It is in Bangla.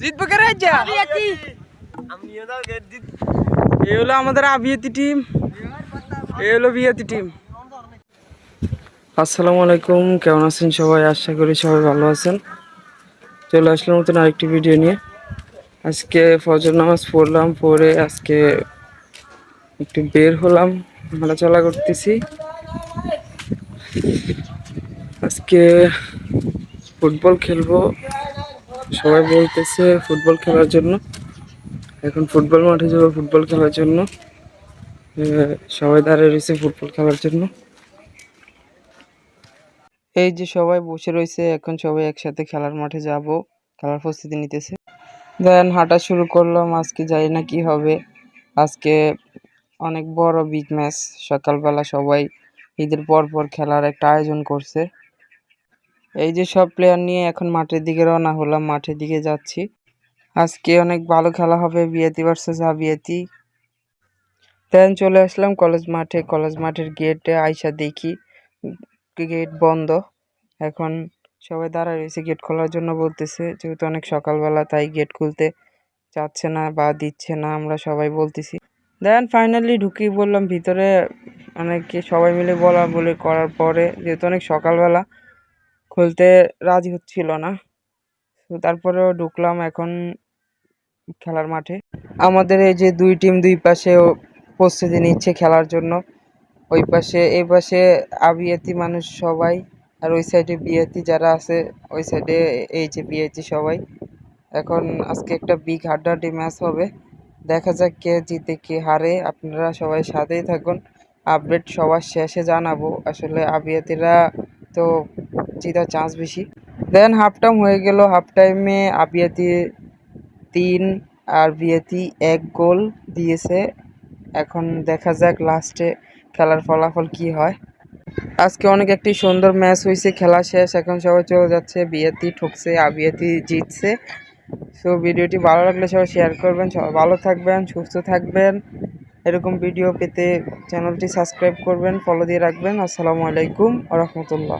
জিতবে কে এই হলো আমাদের আবিয়াতি টিম। এই হলো বিয়াতি টিম। আসসালামু আলাইকুম কেমন আছেন সবাই? আশা করি সবাই ভালো আছেন। চলে আসলাম নতুন আরেকটি ভিডিও নিয়ে। আজকে ফজর নামাজ পড়লাম পড়ে আজকে একটু বের হলাম হাঁটাচলা করতেছি। আজকে ফুটবল খেলব। সবাই বলতেছে ফুটবল খেলার জন্য। এখন ফুটবল মাঠে যাব, ফুটবল খেলার জন্য। সবাই দাঁড়িয়ে রয়েছে ফুটবল খেলার জন্য। এই যে সবাই বসে রয়েছে, এখন সবাই একসাথে খেলার মাঠে যাব, খেলার প্রস্তুতি নিতেছে। দেন হাঁটা শুরু করলাম, আজকে জানি না কি হবে। আজকে অনেক বড় বিগ ম্যাচ সকালবেলা সবাই ঈদের পর পর খেলার একটা আয়োজন করছে। এই যে সব প্লেয়ার নিয়ে এখন মাঠের দিকে রওনা হলাম, মাঠের দিকে যাচ্ছি। আজকে অনেক ভালো খেলা হবে বিয়াতি ভার্সেস আবিয়াতি দেন চলে আসলাম কলেজ মাঠে কলেজ মাঠের গেটে আইসা দেখি গেট বন্ধ। এখন সবাই দাঁড়ায় রয়েছে গেট খোলার জন্য বলতেছে, যেহেতু অনেক সকালবেলা, তাই গেট খুলতে চাচ্ছে না বা দিচ্ছে না, আমরা সবাই বলতেছি। দেন ফাইনালি ঢুকি বললাম, ভিতরে অনেকে সবাই মিলে বলা বলে করার পরে, যেহেতু অনেক সকালবেলা খুলতে রাজি হচ্ছিল না। তারপরেও ঢুকলাম এখন খেলার মাঠে। আমাদের এই যে দুই টিম দুই পাশে প্রস্তুতি নিচ্ছে খেলার জন্য। ওই পাশে, এই পাশে আবিয়াতি মানুষ সবাই আর ওই সাইডে বিয়াতি যারা আছে, ওই সাইডে এই যে বিয়াতি সবাই। এখন আজকে একটা বিগ হাড্ডাহাড্ডি ম্যাচ হবে। দেখা যাক কে জিতে, কে হারে। আপনারা সবাই সাথেই থাকুন। আপডেট সবার শেষে জানাব। আসলে আবিয়াতিরা তো জেতার চান্স বেশি। দেন হাফ টাইম হয়ে গেল হাফ টাইমে আবিয়াতি তিন আর বিয়াতি এক গোল দিয়েছে। এখন দেখা যাক লাস্টে খেলার ফলাফল কি হয়। আজকে অনেক একটি সুন্দর ম্যাচ হয়েছে খেলা শেষ, এখন সবাই চলে যাচ্ছে, বিয়াতি ঠুকছে আবিয়াতি জিতছে। সো ভিডিওটি ভালো লাগলে সবাই শেয়ার করবেন ভালো থাকবেন, সুস্থ থাকবেন। এরকম ভিডিও পেতে চ্যানেলটি সাবস্ক্রাইব করবেন ফলো দিয়ে রাখবেন। আসসালামু আলাইকুম রহমতুল্লাহ।